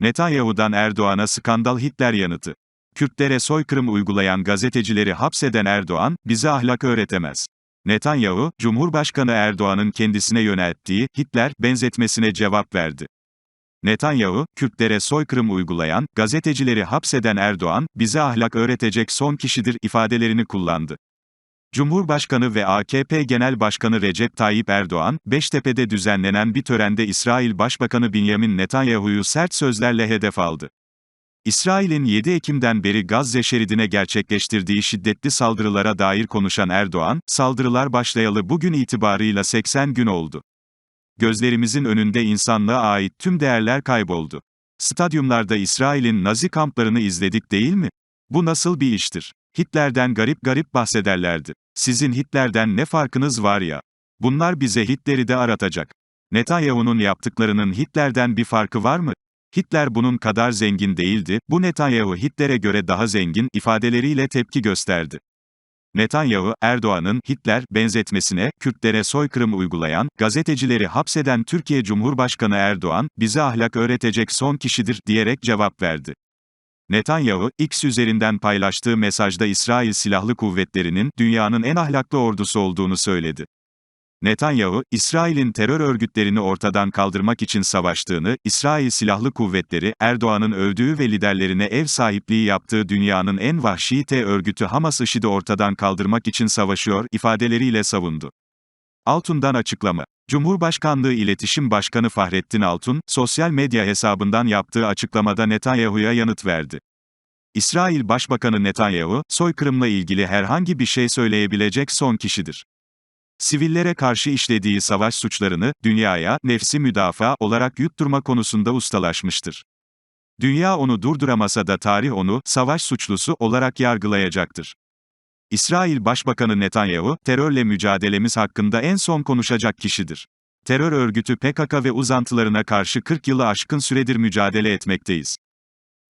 Netanyahu'dan Erdoğan'a skandal Hitler yanıtı. Kürtlere soykırım uygulayan gazetecileri hapseden Erdoğan, bize ahlak öğretemez. Netanyahu, Cumhurbaşkanı Erdoğan'ın kendisine yönelttiği Hitler benzetmesine cevap verdi. Netanyahu, Kürtlere soykırım uygulayan, gazetecileri hapseden Erdoğan, bize ahlak öğretecek son kişidir ifadelerini kullandı. Cumhurbaşkanı ve AKP Genel Başkanı Recep Tayyip Erdoğan, Beştepe'de düzenlenen bir törende İsrail Başbakanı Benjamin Netanyahu'yu sert sözlerle hedef aldı. İsrail'in 7 Ekim'den beri Gazze şeridine gerçekleştirdiği şiddetli saldırılara dair konuşan Erdoğan, saldırılar başlayalı bugün itibarıyla 80 gün oldu. Gözlerimizin önünde insanlığa ait tüm değerler kayboldu. Stadyumlarda İsrail'in Nazi kamplarını izledik değil mi? Bu nasıl bir iştir? Hitler'den garip garip bahsederlerdi. Sizin Hitler'den ne farkınız var ya? Bunlar bize Hitler'i de aratacak. Netanyahu'nun yaptıklarının Hitler'den bir farkı var mı? Hitler bunun kadar zengin değildi, bu Netanyahu Hitler'e göre daha zengin ifadeleriyle tepki gösterdi. Netanyahu, Erdoğan'ın Hitler benzetmesine, Kürtlere soykırım uygulayan, gazetecileri hapseden Türkiye Cumhurbaşkanı Erdoğan, bize ahlak öğretecek son kişidir diyerek cevap verdi. Netanyahu, X üzerinden paylaştığı mesajda İsrail Silahlı Kuvvetleri'nin dünyanın en ahlaklı ordusu olduğunu söyledi. Netanyahu, İsrail'in terör örgütlerini ortadan kaldırmak için savaştığını, İsrail Silahlı Kuvvetleri, Erdoğan'ın övdüğü ve liderlerine ev sahipliği yaptığı dünyanın en vahşi T örgütü Hamas IŞİD'i ortadan kaldırmak için savaşıyor, ifadeleriyle savundu. Altun'dan açıklama. Cumhurbaşkanlığı İletişim Başkanı Fahrettin Altun, sosyal medya hesabından yaptığı açıklamada Netanyahu'ya yanıt verdi. İsrail Başbakanı Netanyahu, soykırımla ilgili herhangi bir şey söyleyebilecek son kişidir. Sivillere karşı işlediği savaş suçlarını, dünyaya, nefsi müdafaa olarak yutturma konusunda ustalaşmıştır. Dünya onu durduramasa da tarih onu, savaş suçlusu olarak yargılayacaktır. İsrail Başbakanı Netanyahu, terörle mücadelemiz hakkında en son konuşacak kişidir. Terör örgütü PKK ve uzantılarına karşı 40 yılı aşkın süredir mücadele etmekteyiz.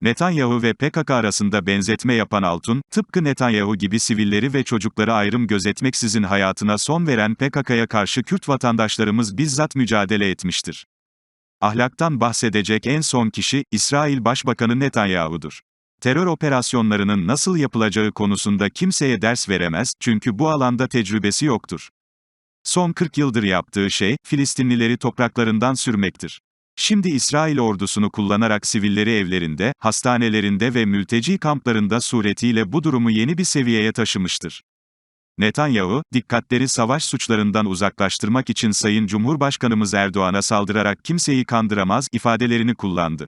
Netanyahu ve PKK arasında benzetme yapan Altun, tıpkı Netanyahu gibi sivilleri ve çocukları ayrım gözetmeksizin hayatına son veren PKK'ya karşı Kürt vatandaşlarımız bizzat mücadele etmiştir. Ahlaktan bahsedecek en son kişi, İsrail Başbakanı Netanyahu'dur. Terör operasyonlarının nasıl yapılacağı konusunda kimseye ders veremez, çünkü bu alanda tecrübesi yoktur. Son 40 yıldır yaptığı şey, Filistinlileri topraklarından sürmektir. Şimdi İsrail ordusunu kullanarak sivilleri evlerinde, hastanelerinde ve mülteci kamplarında suretiyle bu durumu yeni bir seviyeye taşımıştır. Netanyahu, dikkatleri savaş suçlarından uzaklaştırmak için Sayın Cumhurbaşkanımız Erdoğan'a saldırarak kimseyi kandıramaz ifadelerini kullandı.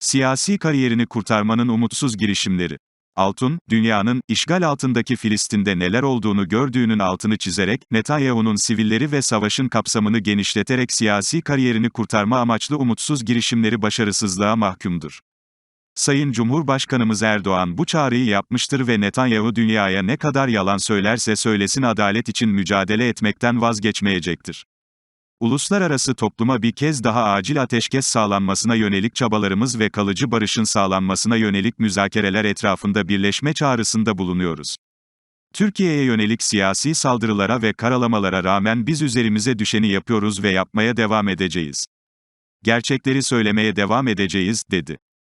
Siyasi kariyerini kurtarmanın umutsuz girişimleri. Altun, dünyanın, işgal altındaki Filistin'de neler olduğunu gördüğünün altını çizerek, Netanyahu'nun sivilleri ve savaşın kapsamını genişleterek siyasi kariyerini kurtarma amaçlı umutsuz girişimleri başarısızlığa mahkumdur. Sayın Cumhurbaşkanımız Erdoğan bu çağrıyı yapmıştır ve Netanyahu dünyaya ne kadar yalan söylerse söylesin adalet için mücadele etmekten vazgeçmeyecektir. Uluslararası topluma bir kez daha acil ateşkes sağlanmasına yönelik çabalarımız ve kalıcı barışın sağlanmasına yönelik müzakereler etrafında birleşme çağrısında bulunuyoruz. Türkiye'ye yönelik siyasi saldırılara ve karalamalara rağmen biz üzerimize düşeni yapıyoruz ve yapmaya devam edeceğiz. Gerçekleri söylemeye devam edeceğiz, dedi.